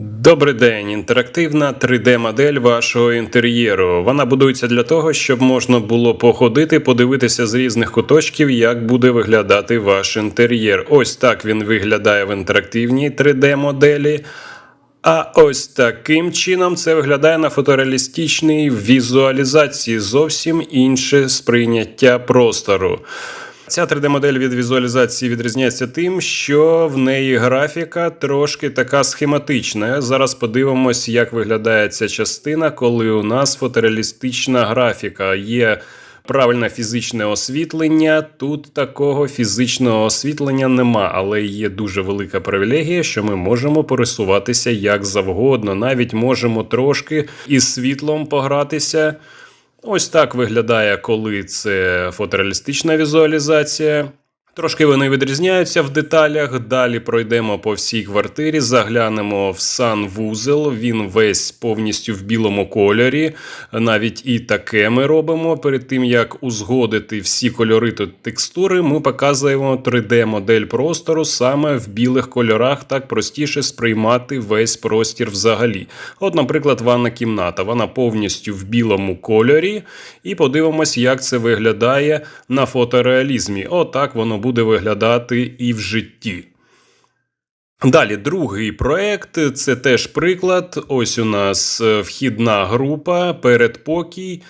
Добрий день, інтерактивна 3D-модель вашого інтер'єру. Вона будується для того, щоб можна було походити, подивитися з різних куточків, як буде виглядати ваш інтер'єр. Ось так він виглядає в інтерактивній 3D-моделі. А ось таким чином це виглядає на фотореалістичній візуалізації. Зовсім інше сприйняття простору. Ця 3D-модель від візуалізації відрізняється тим, що в неї графіка трошки така схематична. Зараз подивимось, як виглядає ця частина, коли у нас фотореалістична графіка. Є правильне фізичне освітлення. Тут такого фізичного освітлення нема, але є дуже велика привілегія, що ми можемо пересуватися як завгодно. Навіть можемо трошки із світлом погратися. Ось так виглядає, коли це фотореалістична візуалізація. Трошки вони відрізняються в деталях. Далі пройдемо по всій квартирі, заглянемо в санвузел. Він весь повністю в білому кольорі. Навіть і таке ми робимо. Перед тим як узгодити всі кольори та текстури, ми показуємо 3D-модель простору саме в білих кольорах. Так простіше сприймати весь простір взагалі. От, наприклад, ванна кімната. Вона повністю в білому кольорі. І подивимось, як це виглядає на фотореалізмі. Отак воно буде виглядати і в житті. Далі, другий проект це теж приклад. Ось у нас е, вхідна група, передпокій,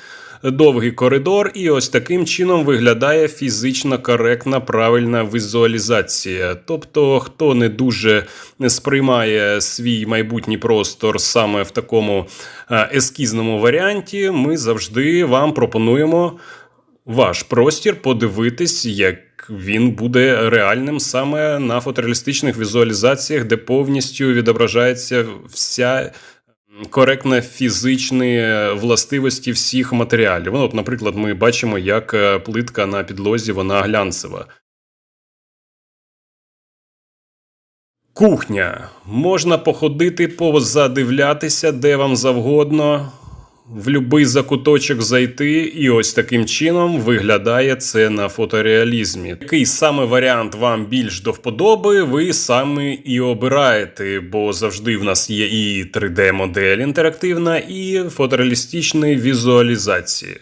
довгий коридор, і ось таким чином виглядає фізично коректна правильна візуалізація. Тобто, хто не дуже сприймає свій майбутній простор саме в такому е, ескізному варіанті, ми завжди вам пропонуємо ваш простір подивитись, як він буде реальним саме на фотореалістичних візуалізаціях, де повністю відображається вся коректна фізичні властивості всіх матеріалів. Ну, от, наприклад, ми бачимо, як е, плитка на підлозі вона глянцева. Кухня. Можна походити, позадивлятися, де вам завгодно, в будь-який закуточок зайти, і ось таким чином виглядає це на фотореалізмі. Який саме варіант вам більш до вподоби, ви саме і обираєте, бо завжди в нас є і 3D-модель інтерактивна, і фотореалістичні візуалізації.